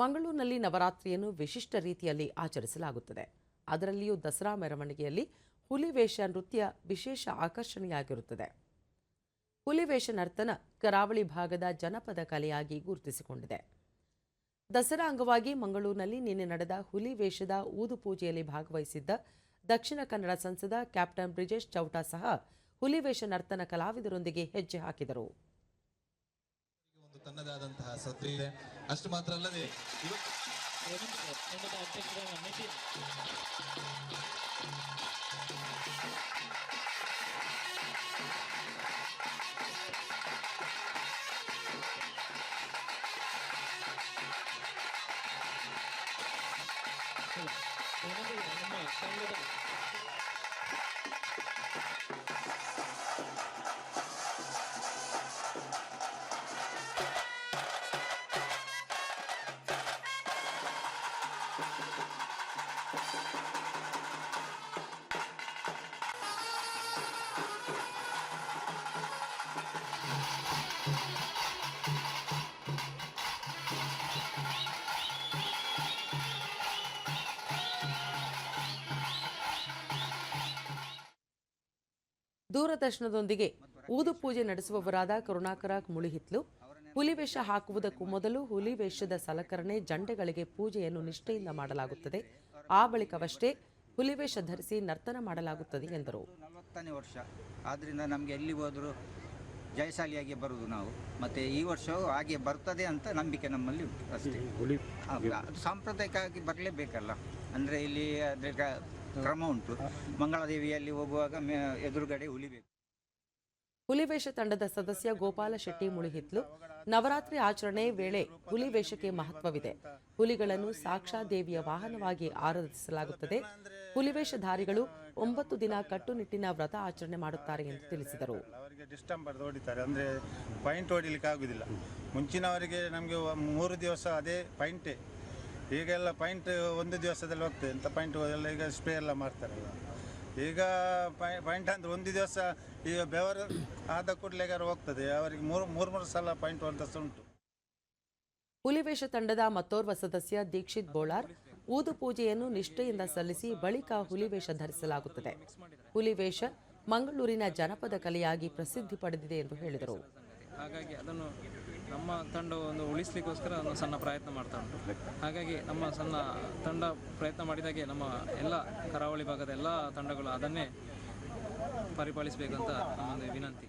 ಮಂಗಳೂರಿನಲ್ಲಿ ನವರಾತ್ರಿಯನ್ನು ವಿಶಿಷ್ಟ ರೀತಿಯಲ್ಲಿ ಆಚರಿಸಲಾಗುತ್ತದೆ. ಅದರಲ್ಲಿಯೂ ದಸರಾ ಮೆರವಣಿಗೆಯಲ್ಲಿ ಹುಲಿವೇಷ ನೃತ್ಯ ವಿಶೇಷ ಆಕರ್ಷಣೆಯಾಗಿರುತ್ತದೆ. ಹುಲಿವೇಷ ನರ್ತನ ಕರಾವಳಿ ಭಾಗದ ಜನಪದ ಕಲೆಯಾಗಿ ಗುರುತಿಸಿಕೊಂಡಿದೆ. ದಸರಾ ಅಂಗವಾಗಿ ಮಂಗಳೂರಿನಲ್ಲಿ ನಿನ್ನೆ ನಡೆದ ಹುಲಿ ವೇಷದ ಊದು ಪೂಜೆಯಲ್ಲಿ ಭಾಗವಹಿಸಿದ್ದ ದಕ್ಷಿಣ ಕನ್ನಡ ಸಂಸದ ಕ್ಯಾಪ್ಟನ್ ಬ್ರಿಜೇಶ್ ಚೌಟಾ ಸಹ ಹುಲಿವೇಷ ನರ್ತನ ಕಲಾವಿದರೊಂದಿಗೆ ಹೆಜ್ಜೆ ಹಾಕಿದರು. ಒಂದು ತನ್ನದಾದಂತಹ ಸದ್ದು ಇದೆ. ಅಷ್ಟು ಮಾತ್ರ ಅಲ್ಲದೆ ಇವತ್ತು ದೂರದರ್ಶನದೊಂದಿಗೆ ಊದು ಪೂಜೆ ನಡೆಸುವವರಾದ ಕರುಣಾಕರ ಮುಳಿಹಿತ್ಲು. ಹುಲಿವೇಷ ಹಾಕುವುದಕ್ಕೂ ಮೊದಲು ಹುಲಿವೇಷದ ಸಲಕರಣೆ ಜಂಡೆಗಳಿಗೆ ಪೂಜೆಯನ್ನು ನಿಷ್ಠೆಯಿಂದ ಮಾಡಲಾಗುತ್ತದೆ. ಆ ಬಳಿಕವಷ್ಟೇ ಹುಲಿವೇಷ ಧರಿಸಿ ನರ್ತನ ಮಾಡಲಾಗುತ್ತದೆ ಎಂದರು. ನಲವತ್ತನೇ ವರ್ಷ. ಆದ್ದರಿಂದ ನಮಗೆ ಎಲ್ಲಿ ಹೋದರೂ ಜಯಶಾಲಿಯಾಗಿ ಬರುವುದು ನಾವು. ಮತ್ತು ಈ ವರ್ಷವೂ ಹಾಗೆ ಬರ್ತದೆ ಅಂತ ನಂಬಿಕೆ ನಮ್ಮಲ್ಲಿ ಉಂಟು ಅಷ್ಟೇ. ಹೌದು, ಅದು ಸಾಂಪ್ರದಾಯಿಕವಾಗಿ ಬರಲೇಬೇಕಲ್ಲ. ಅಂದರೆ ಇಲ್ಲಿ ಅದರ ಕ- ಕ್ರಮ ಉಂಟು. ಮಂಗಳದೇವಿಯಲ್ಲಿ ಹೋಗುವಾಗ ಮೇ- ಎದುರುಗಡೆ ಉಳಿಬೇಕು ಹುಲಿವೇಷ ತಂಡದ ಸದಸ್ಯ ಗೋಪಾಲ ಶೆಟ್ಟಿ ಮುಳಿಹಿತ್ಲು ನವರಾತ್ರಿ ಆಚರಣೆ ವೇಳೆ ಹುಲಿವೇಷಕ್ಕೆ ಮಹತ್ವವಿದೆ. ಹುಲಿಗಳನ್ನು ಸಾಕ್ಷಾ ದೇವಿಯ ವಾಹನವಾಗಿ ಆರಾಧಿಸಲಾಗುತ್ತದೆ. ಹುಲಿವೇಷಧಾರಿಗಳು ಒಂಬತ್ತು ದಿನ ಕಟ್ಟುನಿಟ್ಟಿನ ವ್ರತ ಆಚರಣೆ ಮಾಡುತ್ತಾರೆ ಎಂದು ತಿಳಿಸಿದರು. ಅವರಿಗೆ ಡಿಸ್ಟಂಬರ್ ಹೊಡಿತಾರೆ. ಅಂದರೆ ಪಾಯಿಂಟ್ ಹೊಡಿಲಿಕ್ಕೆ ಆಗುದಿಲ್ಲ. ಮುಂಚಿನವರಿಗೆ ನಮಗೆ ಮೂರು ದಿವಸ ಅದೇ ಪಾಯಿಂಟೇ ಈಗೆಲ್ಲ ಪಾಯಿಂಟ್ ಒಂದು ದಿವಸದಲ್ಲಿ ಹೋಗ್ತದೆ ಎಂತ ಪಾಯಿಂಟ್ ಎಲ್ಲ ಈಗ ಸ್ಪ್ರೇ ಎಲ್ಲ ಮಾಡ್ತಾರಲ್ಲ. ಈಗ ಪಾಯಿಂಟ್ ಅಂದರೆ ಒಂದು ದಿವಸ ಈಗ ಬೆವರು ಆದ ಕೂಡಲೇ ಹೋಗ್ತದೆ ಅವರಿಗೆ ಮೂರು ಮೂರು ಮೂರು ಸಲ ಪಾಯಿಂಟ್ ಅಂತ ಉಂಟು. ಹುಲಿವೇಷ ತಂಡದ ಮತ್ತೋರ್ವ ಸದಸ್ಯ ದೀಕ್ಷಿತ್ ಬೋಳಾರ್ ಊದು ಪೂಜೆಯನ್ನು ನಿಷ್ಠೆಯಿಂದ ಸಲ್ಲಿಸಿ ಬಳಿಕ ಹುಲಿವೇಷ ಧರಿಸಲಾಗುತ್ತದೆ. ಹುಲಿವೇಷ ಮಂಗಳೂರಿನ ಜನಪದ ಕಲೆಯಾಗಿ ಪ್ರಸಿದ್ಧಿ ಪಡೆದಿದೆ ಎಂದು ಹೇಳಿದರು. ಹಾಗಾಗಿ ಅದನ್ನು ನಮ್ಮ ತಂಡ ಒಂದು ಉಳಿಸ್ಲಿಕ್ಕೋಸ್ಕರ ಒಂದು ಸಣ್ಣ ಪ್ರಯತ್ನ ಮಾಡ್ತಾ ಉಂಟು. ಹಾಗಾಗಿ ನಮ್ಮ ಸಣ್ಣ ತಂಡ ಪ್ರಯತ್ನ ಮಾಡಿದಾಗೆ ನಮ್ಮ ಎಲ್ಲ ಕರಾವಳಿ ಭಾಗದ ಎಲ್ಲ ತಂಡಗಳು ಅದನ್ನೇ ಪರಿಪಾಲಿಸಬೇಕಂತ ನಮ್ಮೊಂದು ವಿನಂತಿ.